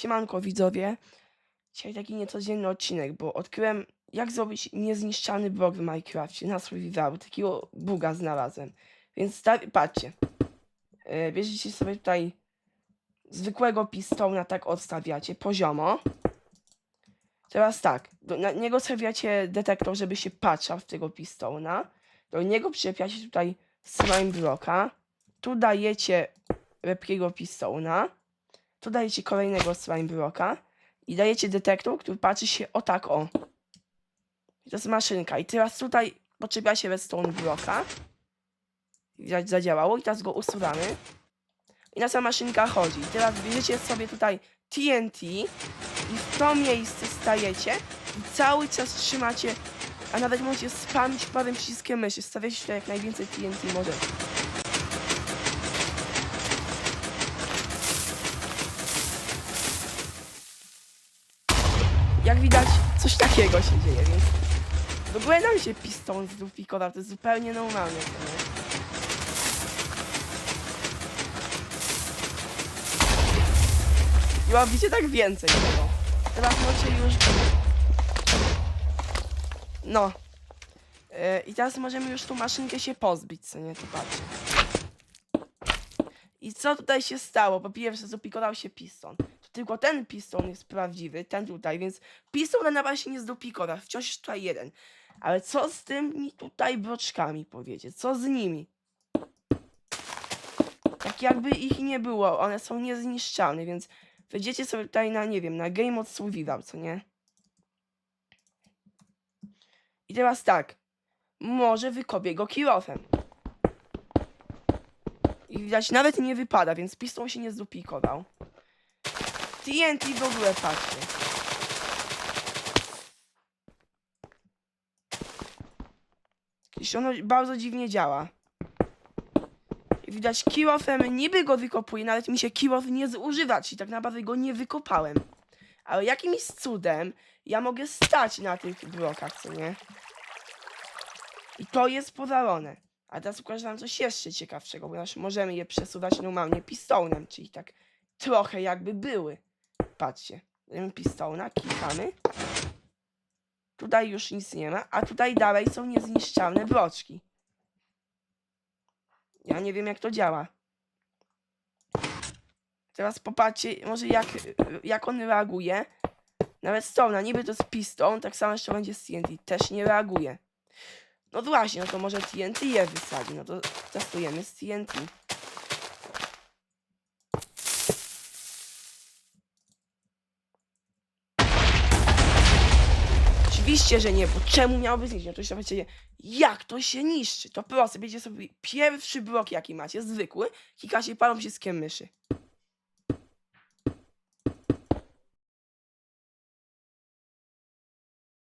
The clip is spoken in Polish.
Siemanko widzowie. Dzisiaj taki niecodzienny odcinek, bo odkryłem jak zrobić niezniszczalny blok w Minecrafcie na survivalu. Takiego buga znalazłem. Więc patrzcie. Yy, bierzecie sobie tutaj zwykłego pistona, tak odstawiacie poziomo. Teraz tak, do, na niego stawiacie detektor, żeby się patrzał w tego pistona. Do niego przyczepiacie tutaj slime bloka. Tu dajecie lepkiego pistona. Tu dajecie kolejnego slime bloka. I dajecie detektor, który patrzy się o tak o. I to jest maszynka. I teraz tutaj potrzebia się redstone bloka. Widać, zadziałało. I teraz go usuwamy. I nasza maszynka chodzi. I teraz bierzecie sobie tutaj TNT i w to miejsce stajecie i cały czas trzymacie, a nawet możecie spamić prawym przyciskiem myszy. Stawiacie tutaj jak najwięcej TNT możecie. Jak widać, coś takiego się dzieje, więc w się piston zduplikował, to jest zupełnie normalne. I robicie tak więcej tego. Teraz możecie już... No. Yy, I teraz możemy już tą maszynkę się pozbyć, co nie? To patrzcie. I co tutaj się stało? Po pierwsze, zduplikował się piston. Tylko ten piston jest prawdziwy, ten tutaj, więc piston na razie nie zduplikował, wciąż jest tutaj jeden. Ale co z tymi tutaj broczkami, powiecie? Co z nimi? Tak jakby ich nie było, one są niezniszczalne, więc wejdziecie sobie tutaj na, nie wiem, na Game of Survival, co nie? I teraz tak, może wykopię go kilofem. I widać, nawet nie wypada, więc piston się nie zduplikował. TNT w ogóle patrzcie. Jakieś ono bardzo dziwnie działa. Widać kilofem niby go wykopuję, nawet mi się kilof nie zużywa, czyli tak naprawdę go nie wykopałem. Ale jakimś cudem ja mogę stać na tych blokach, co nie? I to jest powalone. A teraz pokażę wam coś jeszcze ciekawszego, ponieważ możemy je przesuwać normalnie pistonem, czyli tak trochę jakby były. Patrzcie, dajemy pistona, klikamy. Tutaj już nic nie ma, a tutaj dalej są niezniszczalne bloczki. Ja nie wiem jak to działa. Teraz popatrzcie, może jak, jak on reaguje. Nawet stona, niby to jest piston, tak samo jeszcze będzie z TNT, też nie reaguje. No właśnie, no to może TNT je wysadzi, no to testujemy z TNT. Oczywiście, że nie, bo czemu miałoby zniszczyć? No to się powiecie, jak to się niszczy? To proste, będzie sobie pierwszy blok jaki macie, zwykły, klikacie palą przyciskiem myszy.